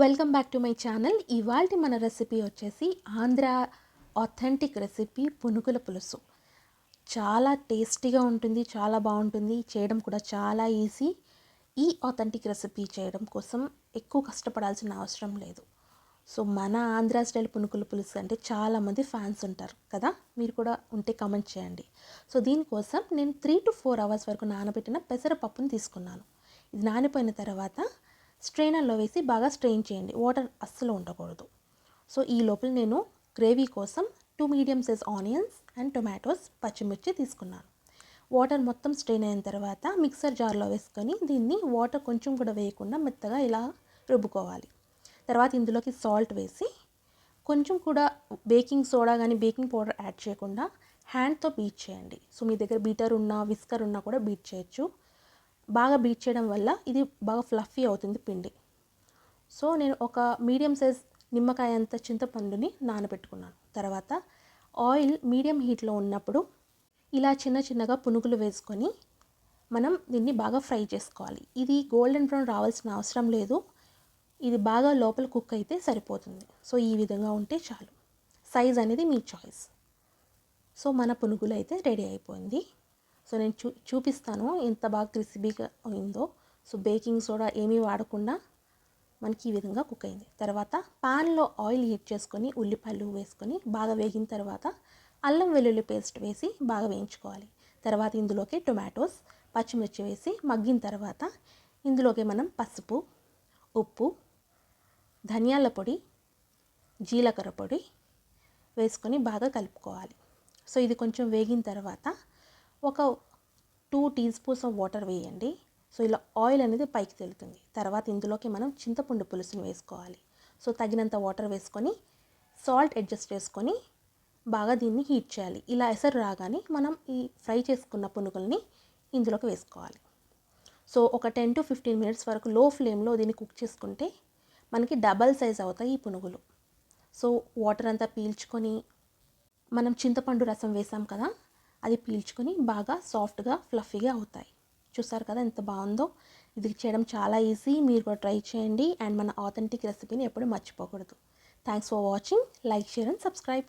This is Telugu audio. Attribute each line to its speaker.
Speaker 1: Welcome back to my channel. ఇవాళ మన రెసిపీ వచ్చేసి ఆంధ్ర ఆథెంటిక్ రెసిపీ పునుకుల పులుసు. చాలా టేస్టీగా ఉంటుంది చాలా బాగుంటుంది. చేయడం కూడా చాలా ఈజీ. ఈ ఆథెంటిక్ రెసిపీ చేయడం కోసం ఎక్కువ కష్టపడాల్సిన అవసరం లేదు. సో మన ఆంధ్ర స్టైల్ పునుకుల పులుసు అంటే చాలామంది ఫ్యాన్స్ ఉంటారు కదా? మీరు కూడా ఉంటే కమెంట్ చేయండి. సో దీనికోసం నేను త్రీ టు ఫోర్ అవర్స్ వరకు నానబెట్టిన పెసరపప్పును తీసుకున్నాను. ఇది నానిపోయిన తర్వాత స్ట్రెయినర్లో వేసి బాగా స్ట్రెయిన్ చేయండి. వాటర్ అస్సలు ఉండకూడదు. సో ఈ లోపల నేను గ్రేవీ కోసం two medium size onions and tomatoes పచ్చిమిర్చి తీసుకున్నాను. వాటర్ మొత్తం స్ట్రెయిన్ అయిన తర్వాత మిక్సర్ జార్లో వేసుకొని దీన్ని వాటర్ కొంచెం కూడా వేయకుండా మెత్తగా ఇలా రుబ్బుకోవాలి. తర్వాత ఇందులోకి సాల్ట్ వేసి కొంచెం కూడా బేకింగ్ సోడా కానీ బేకింగ్ పౌడర్ యాడ్ చేయకుండా హ్యాండ్తో బీట్ చేయండి. సో మీ దగ్గర బీటర్ ఉన్నా విస్కర్ ఉన్నా కూడా బీట్ చేయొచ్చు. బాగా బీట్ చేయడం వల్ల ఇది బాగా ఫ్లఫీ అవుతుంది పిండి. సో నేను ఒక మీడియం సైజ్ నిమ్మకాయ అంత చింతపండుని నానబెట్టుకున్నాను. తర్వాత ఆయిల్ మీడియం హీట్లో ఉన్నప్పుడు ఇలా చిన్న చిన్నగా పునుగులు వేసుకొని మనం దీన్ని బాగా ఫ్రై చేసుకోవాలి. ఇది గోల్డెన్ బ్రౌన్ రావాల్సిన అవసరం లేదు. ఇది బాగా లోపల కుక్ అయితే సరిపోతుంది. సో ఈ విధంగా ఉంటే చాలు. సైజ్ అనేది మీ చాయిస్ సో మన పునుగులు అయితే రెడీ అయిపోయింది. సో నేను చూ చూపిస్తాను ఎంత బాగా క్రిస్పీగా అయిందో. సో బేకింగ్ సోడా ఏమీ వాడకుండా మనకి ఈ విధంగా కుక్ అయింది. తర్వాత పాన్లో ఆయిల్ హీట్ చేసుకొని ఉల్లిపాయలు వేసుకొని బాగా వేగిన తర్వాత అల్లం వెల్లుల్లి పేస్ట్ వేసి బాగా వేయించుకోవాలి. తర్వాత ఇందులోకి టొమాటోస్ పచ్చిమిర్చి వేసి మగ్గిన తర్వాత ఇందులోకి మనం పసుపు ఉప్పు ధనియాల పొడి జీలకర్ర పొడి వేసుకొని బాగా కలుపుకోవాలి. సో ఇది కొంచెం వేగిన తర్వాత ఒక two teaspoons of water వేయండి. సో ఇలా ఆయిల్ అనేది పైకి తెలుతుంది. తర్వాత ఇందులోకి మనం చింతపండు పులుసుని వేసుకోవాలి. సో తగినంత వాటర్ వేసుకొని సాల్ట్ అడ్జస్ట్ చేసుకొని బాగా దీన్ని హీట్ చేయాలి. ఇలా ఎసరు రాగానే మనం ఈ ఫ్రై చేసుకున్న పునుగుల్ని ఇందులోకి వేసుకోవాలి. సో ఒక టెన్ టు ఫిఫ్టీన్ మినిట్స్ వరకు లో ఫ్లేమ్లో దీన్ని కుక్ చేసుకుంటే మనకి డబల్ సైజ్ అవుతాయి ఈ పునుగులు. సో వాటర్ అంతా పీల్చుకొని మనం చింతపండు రసం వేసాం కదా అది పీల్చుకొని బాగా సాఫ్ట్గా ఫ్లఫీగా అవుతాయి. చూసారు కదా ఎంత బాగుందో? ఇది చేయడం చాలా ఈజీ. మీరు కూడా ట్రై చేయండి. అండ్ మన ఆథెంటిక్ రెసిపీని ఎప్పుడు మర్చిపోకూడదు. Thanks for watching like share and subscribe